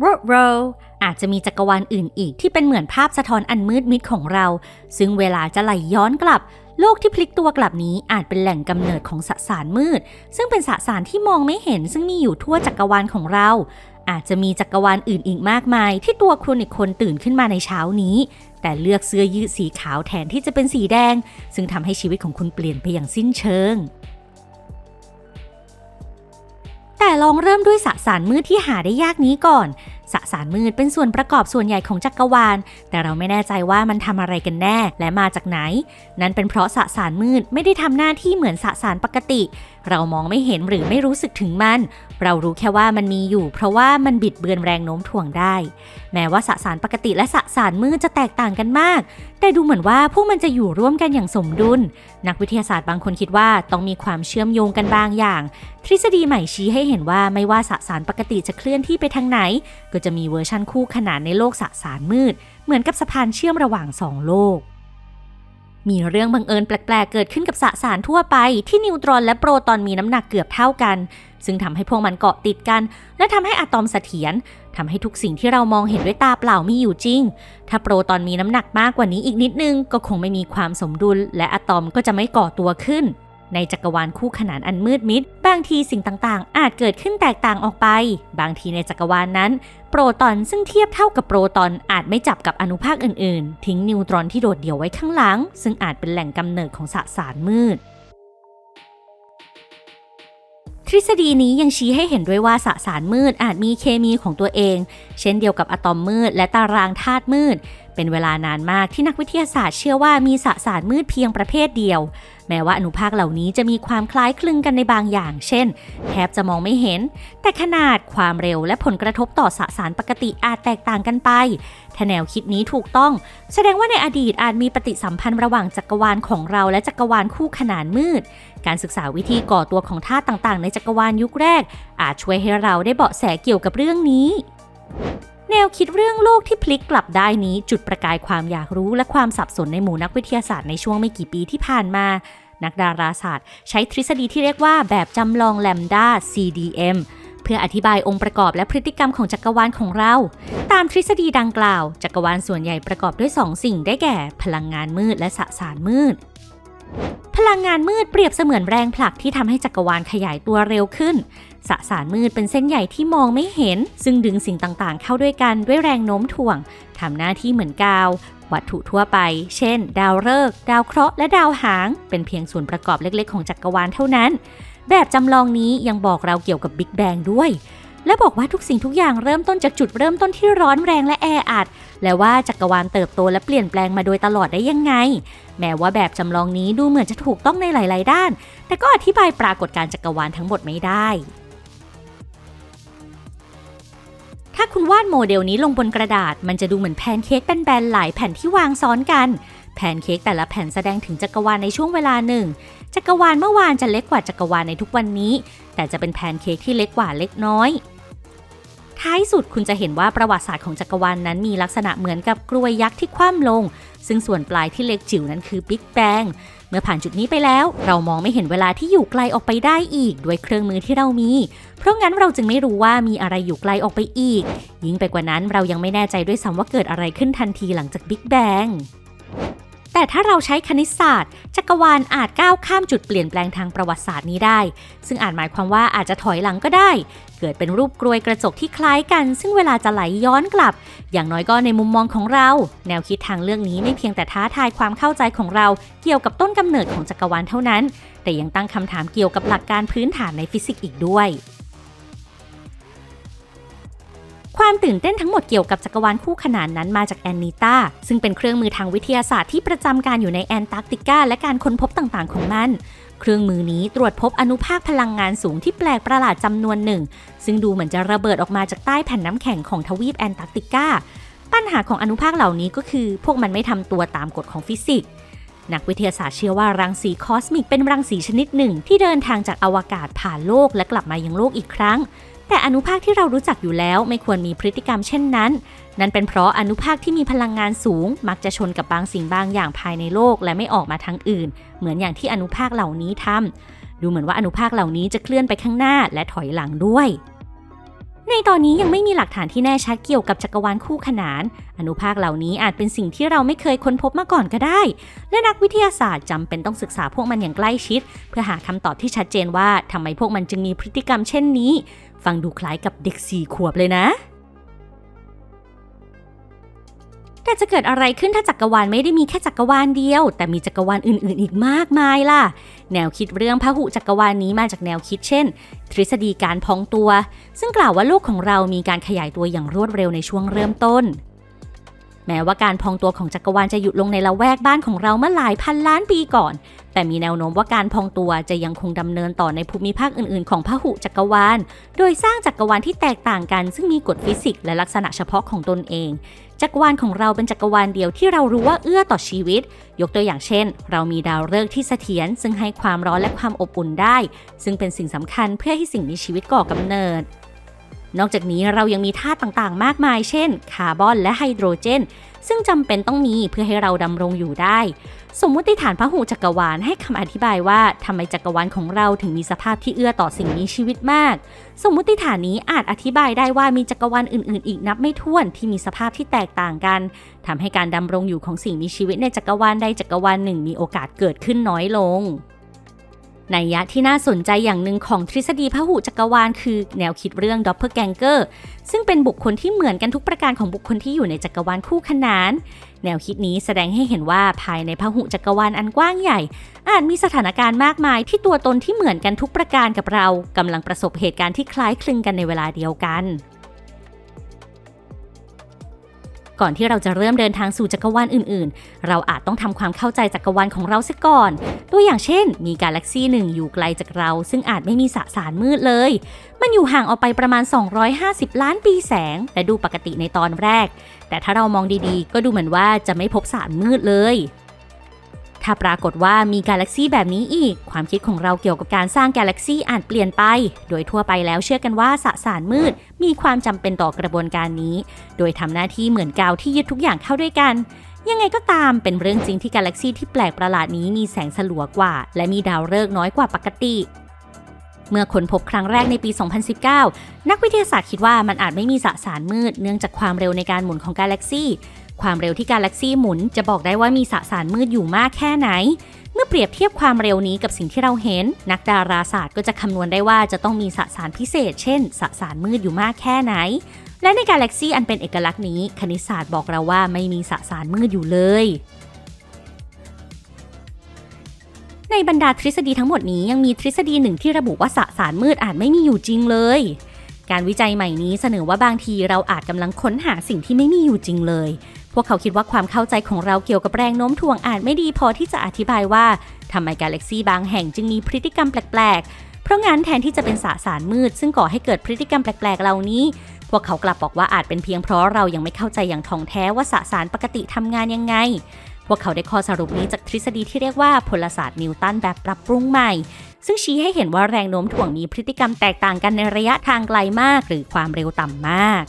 โรโรอาจจะมีจักรวาลอื่นอีกที่เป็นเหมือนภาพสะท้อนอันมืดมิดของเรา ซึ่งเวลาจะไหลย้อนกลับ โลกที่พลิกตัวกลับนี้อาจเป็นแหล่งกำเนิดของสสารมืด ซึ่งเป็นสสารที่มองไม่เห็น ซึ่งมีอยู่ทั่วจักรวาลของเรา อาจจะมีจักรวาลอื่นอีกมากมาย ที่ตัวคุณอีกคนตื่นขึ้นมาในเช้านี้ แต่เลือกเสื้อยืดสีขาวแทนที่จะเป็นสีแดง ซึ่งทำให้ชีวิตของคุณเปลี่ยนไปอย่างสิ้นเชิง แต่ลองเริ่มด้วยสสารมืดที่หาได้ยากนี้ก่อน สสารมืดเป็นส่วนประกอบส่วนใหญ่ของจักรวาล แต่เราไม่แน่ใจว่ามันทำอะไรกันแน่และมาจากไหน นั่นเป็นเพราะสสารมืดไม่ได้ทำหน้าที่เหมือนสสารปกติ เรามองไม่เห็นหรือไม่รู้สึกถึงมัน เรารู้แค่ว่ามันมีอยู่ เพราะว่ามันบิดเบือนแรงโน้มถ่วงได้ แม้ว่าสสารปกติและสสารมืดจะแตกต่างกันมาก แต่ดูเหมือนว่าพวกมันจะอยู่ร่วมกันอย่างสมดุล นักวิทยาศาสตร์บางคนคิดว่าต้องมีความเชื่อมโยงกันบางอย่าง ทฤษฎีใหม่ชี้ให้เห็นว่าไม่ว่าสสารปกติจะเคลื่อนที่ไปทางไหนก็จะมีเวอร์ชันคู่ขนานในโลกสสารมืด เหมือนกับสะพานเชื่อมระหว่างสองโลก มีเรื่องบังเอิญแปลกๆ เกิดขึ้นกับสสารทั่วไป ที่นิวตรอนและโปรตอนมีน้ำหนักเกือบเท่ากัน ซึ่งทำให้พวกมันเกาะติดกัน และทำให้อะตอมเสถียรทำให้ทุกสิ่งที่เรามองเห็นด้วยตาเปล่ามีอยู่จริง ถ้าโปรตอนมีน้ำหนักมากกว่านี้อีกนิดนึง ก็คงไม่มีความสมดุล และอะตอมก็จะไม่ก่อตัวขึ้น ในจักรวาลคู่ขนานอันมืดมิด บางทีสิ่งต่างๆ อาจเกิดขึ้นแตกต่างออกไป บางทีในจักรวาลนั้น โปรตอนซึ่งเทียบเท่ากับโปรตอนอาจไม่จับกับอนุภาคอื่นๆ ทิ้งนิวตรอนที่โดดเดี่ยวไว้ข้างหลัง ซึ่งอาจเป็นแหล่งกำเนิดของสสารมืดทฤษฎีนี้ยังชี้ให้เห็นด้วยว่าสสารมืดอาจมีเคมีของตัวเอง เช่นเดียวกับอะตอมมืดและตารางธาตุมืด เป็นเวลานานมากที่นักวิทยาศาสตร์เชื่อว่ามีสสารมืดเพียงประเภทเดียว แม้ว่าอนุภาคเหล่านี้จะมีความคล้ายคลึงกันในบางอย่าง เช่น แทบจะมองไม่เห็น แต่ขนาดความเร็วและผลกระทบต่อสสารปกติอาจแตกต่างกันไป ถ้าแนวคิดนี้ถูกต้อง แสดงว่าในอดีตอาจมีปฏิสัมพันธ์ระหว่างจักรวาลของเราและจักรวาลคู่ขนานมืด การศึกษาวิธีก่อตัวของธาตุต่างๆ ในจักรวาลยุคแรก อาจช่วยให้เราได้เบาะแสเกี่ยวกับเรื่องนี้ แนวคิดเรื่องโลกที่พลิกกลับได้นี้จุดประกายความอยากรู้และความสับสนในหมู่นักวิทยาศาสตร์ในช่วงไม่กี่ปีที่ผ่านมา นักดาราศาสตร์ ใช้ทฤษฎีที่เรียกว่าแบบจำลองแลมดา CDM เพื่ออธิบายองค์ประกอบและพฤติกรรมของจักรวาลของเรา ตามทฤษฎีดังกล่าว จักรวาลส่วนใหญ่ประกอบด้วย 2 สิ่งได้แก่ พลังงานมืดและสสารมืด พลังงานมืดเปรียบเสมือนแรงผลักที่ทำให้จักรวาลขยายตัวเร็วขึ้น สสารมืดเป็นเส้นใหญ่ที่มองไม่เห็น ซึ่งดึงสิ่งต่างๆ เข้าด้วยกันด้วยแรงโน้มถ่วงทำหน้าที่เหมือนกาว วัตถุทั่วไป เช่น ดาวฤกษ์ดาวเคราะห์และดาวหาง เป็นเพียงส่วนประกอบเล็กๆ ของจักรวาลเท่านั้น แบบจำลองนี้ยังบอกเราเกี่ยวกับบิ๊กแบงด้วย และบอกว่าทุกสิ่งทุกอย่างเริ่มต้นจากจุดเริ่มต้นที่ร้อนแรงและแออัด และว่าจักรวาลเติบโตและเปลี่ยนแปลงมาโดยตลอดได้ยังไง แม้ว่าแบบจำลองนี้ดูเหมือนจะถูกต้องในหลาย ๆ ด้าน แต่ก็อธิบายปรากฏการณ์จักรวาลทั้งหมดไม่ได้ ถ้าคุณวาดโมเดลนี้ลงบนกระดาษ มันจะดูเหมือนแพนเค้กแบนๆหลายแผ่นที่วางซ้อนกันแพนเค้กแต่ละแผ่นแสดงถึงจักรวาลในช่วงเวลาหนึ่ง จักรวาลเมื่อวานจะเล็กกว่าจักรวาลในทุกวันนี้ แต่จะเป็นแพนเค้กที่เล็กกว่าเล็กน้อย ท้ายสุดคุณจะเห็นว่าประวัติศาสตร์ของจักรวาลนนั้นมีลักษณะเหมือนกับกรวยยักษ์ที่คว่ำลง ซึ่งส่วนปลายที่เล็กจิ๋วนั้นคือบิ๊กแบงเมื่อผ่านจุดนี้ไปแล้ว เรามองไม่เห็นเวลาที่อยู่ไกลออกไปได้อีก ด้วยเครื่องมือที่เรามี เพราะงั้นเราจึงไม่รู้ว่ามีอะไรอยู่ไกลออกไปอีก ยิ่งไปกว่านั้นเรายังไม่แน่ใจด้วยซ้ำว่าเกิดอะไรขึ้นทันทีหลังจากบิ๊กแบง แต่ถ้าเราใช้คณิตศาสตร์ จักรวาลอาจก้าวข้ามจุดเปลี่ยนแปลงทางประวัติศาสตร์นี้ได้ ซึ่งอาจหมายความว่าอาจจะถอยหลังก็ได้ เกิดเป็นรูปกรวยกระจกที่คล้ายกัน ซึ่งเวลาจะไหลย้อนกลับ อย่างน้อยก็ในมุมมองของเรา แนวคิดทางเรื่องนี้ไม่เพียงแต่ท้าทายความเข้าใจของเรา เกี่ยวกับต้นกำเนิดของจักรวาลเท่านั้น แต่ยังตั้งคำถามเกี่ยวกับหลักการพื้นฐานในฟิสิกส์อีกด้วย ความตื่นเต้นทั้งหมดเกี่ยวกับจักรวาลคู่ขนานนั้นมาจากแอนนิต้าซึ่งเป็นเครื่องมือทางวิทยาศาสตร์ที่ประจำการอยู่ในแอนตาร์กติกาและการค้นพบต่างๆ ของมันเครื่องมือนี้ตรวจพบอนุภาคพลังงานสูงที่แปลกประหลาดจำนวนหนึ่ง ซึ่งดูเหมือนจะระเบิดออกมาจากใต้แผ่นน้ำแข็งของทวีปแอนตาร์กติกาปัญหาของอนุภาคเหล่านี้ก็คือ พวกมันไม่ทำตัวตามกฎของฟิสิกส์นักวิทยาศาสตร์เชื่อว่ารังสีคอสมิกเป็นรังสีชนิดหนึ่ง ที่เดินทางจากอวกาศผ่านโลกและกลับมายังโลกอีกครั้ง แต่อนุภาคที่เรารู้จักอยู่แล้วไม่ควรมีพฤติกรรมเช่นนั้น นั่นเป็นเพราะอนุภาคที่มีพลังงานสูง มักจะชนกับบางสิ่งบางอย่างภายในโลก และไม่ออกมาทางอื่น เหมือนอย่างที่อนุภาคเหล่านี้ทำดูเหมือนว่าอนุภาคเหล่านี้จะเคลื่อนไปข้างหน้าและถอยหลังด้วย ในตอนนี้ยังไม่มีหลักฐานที่แน่ชัดเกี่ยวกับจักรวาลคู่ขนาน อนุภาคเหล่านี้อาจเป็นสิ่งที่เราไม่เคยค้นพบมาก่อนก็ได้ และนักวิทยาศาสตร์จำเป็นต้องศึกษาพวกมันอย่างใกล้ชิด เพื่อหาคำตอบที่ชัดเจนว่าทำไมพวกมันจึงมีพฤติกรรมเช่นนี้ ฟังดูคล้ายกับเด็กสี่ขวบเลยนะ แต่จะเกิดอะไรขึ้นถ้าจักรวาลไม่ได้มีแค่จักรวาลเดียว แต่มีจักรวาลอื่นๆ อีกมากมายล่ะ แนวคิดเรื่องพหุจักรวาลนี้มาจากแนวคิดเช่น ทฤษฎีการพองตัว ซึ่งกล่าวว่าโลกของเรามีการขยายตัวอย่างรวดเร็วในช่วงเริ่มต้น แม้ว่าการพองตัวของจักรวาลจะหยุดลงในละแวกบ้านของเราเมื่อหลายพันล้านปีก่อน แต่มีแนวโน้มว่าการพองตัวจะยังคงดำเนินต่อในภูมิภาคอื่นๆ ของพหุจักรวาล โดยสร้างจักรวาลที่แตกต่างกัน ซึ่งมีกฎฟิสิกส์และลักษณะเฉพาะของตนเอง จักรวาลของเราเป็นจักรวาลเดียวที่เรารู้ว่าเอื้อต่อชีวิต ยกตัวอย่างเช่น เรามีดาวฤกษ์ที่เสถียรซึ่งให้ความร้อนและความอบอุ่นได้ ซึ่งเป็นสิ่งสำคัญเพื่อให้สิ่งมีชีวิตก่อกำเนิด นอกจากนี้เรายังมีธาตุต่างๆ มากมาย เช่น คาร์บอนและไฮโดรเจน ซึ่งจำเป็นต้องมีเพื่อให้เราดำรงอยู่ได้ สมมุติฐานพหุจักรวาลให้คำอธิบายว่าทำไมจักรวาลของเราถึงมีสภาพที่เอื้อต่อสิ่งมีชีวิตมาก สมมุติฐานนี้อาจอธิบายได้ว่ามีจักรวาลอื่น ๆ อีกนับไม่ถ้วนที่มีสภาพที่แตกต่างกันทำให้การดำรงอยู่ของสิ่งมีชีวิตในจักรวาลใดจักรวาลหนึ่งมีโอกาสเกิดขึ้นน้อยลง นยะที่น่าสนใจอย่างหนึ่งของทฤษฎีพหุจักรวาลคือแนวคิดเรื่องด็อปเปอร์แกงเกอร์ซึ่งเป็นบุคคลที่เหมือนกันทุกประการของบุคคลที่อยู่ในจักรวาลคู่ขนาน แนวคิดนี้แสดงให้เห็นว่าภายในพหุจักรวาลอันกว้างใหญ่ อาจมีสถานการณ์มากมายที่ตัวตนที่เหมือนกันทุกประการกับเรากำลังประสบเหตุการณ์ที่คล้ายคลึงกันในเวลาเดียวกัน ก่อนที่เราจะเริ่มเดินทางสู่จักรวาลอื่นๆ เราอาจต้องทำความเข้าใจจักรวาลของเราซะก่อน ตัวอย่างเช่น มีกาแล็กซีหนึ่งอยู่ไกลจากเรา ซึ่งอาจไม่มีสสารมืดเลย มันอยู่ห่างออกไปประมาณ 250 ล้านปีแสง และดูปกติในตอนแรก แต่ถ้าเรามองดีๆ ก็ดูเหมือนว่าจะไม่พบสารมืดเลย ถ้าปรากฏว่ามีกาแล็กซีแบบนี้อีก ความคิดของเราเกี่ยวกับการสร้างกาแล็กซีอาจเปลี่ยนไป โดยทั่วไปแล้วเชื่อกันว่าสสารมืด มีความจำเป็นต่อกระบวนการนี้ โดยทำหน้าที่เหมือนกาวที่ยึดทุกอย่างเข้าด้วยกันยังไงก็ตามเป็นเรื่องจริงที่กาแล็กซีที่แปลกประหลาดนี้มีแสงสลัวกว่า และมีดาวฤกษ์น้อยกว่าปกติ เมื่อค้นพบครั้งแรกในปี 2019 นักวิทยาศาสตร์คิดว่ามันอาจไม่มีสสารมืด เนื่องจากความเร็วในการหมุนของกาแล็กซี ความเร็วที่กาแล็กซี่หมุนจะบอกได้ว่ามีสสารมืดอยู่มากแค่ไหน เมื่อเปรียบเทียบความเร็วนี้กับสิ่งที่เราเห็น นักดาราศาสตร์ก็จะคำนวณได้ว่าจะต้องมีสสารพิเศษ เช่น สสารมืดอยู่มากแค่ไหน และในกาแล็กซี่อันเป็นเอกลักษณ์นี้คณิตศาสตร์บอกเราว่าไม่มีสสารมืดอยู่เลยในบรรดาทฤษฎีทั้งหมดนี้ยังมีทฤษฎีหนึ่งที่ระบุว่าสสารมืดอาจไม่มีอยู่จริงเลย การวิจัยใหม่นี้เสนอว่าบางทีเราอาจกำลังค้นหาสิ่งที่ไม่มีอยู่จริงเลย พวกเขาคิดว่าความเข้าใจของเราเกี่ยวกับแรงโน้มถ่วงอาจไม่ดีพอที่จะอธิบายว่าทำไมกาแล็กซีบางแห่งจึงมีพฤติกรรมแปลก ๆ เพราะงั้นแทนที่จะเป็นสสารมืด ซึ่งก่อให้เกิดพฤติกรรมแปลก ๆ เหล่านี้ พวกเขากลับบอกว่าอาจเป็นเพียงเพราะเรายังไม่เข้าใจอย่างท่องแท้ว่าสสารปกติทำงานยังไงพวกเขาได้ข้อสรุปนี้จากทฤษฎีที่เรียกว่าพลศาสตร์นิวตันแบบปรับปรุงใหม่ ซึ่งชี้ให้เห็นว่าแรงโน้มถ่วงมีพฤติกรรมแตกต่างกันในระยะทางไกลมาก หรือความเร็วต่ำมาก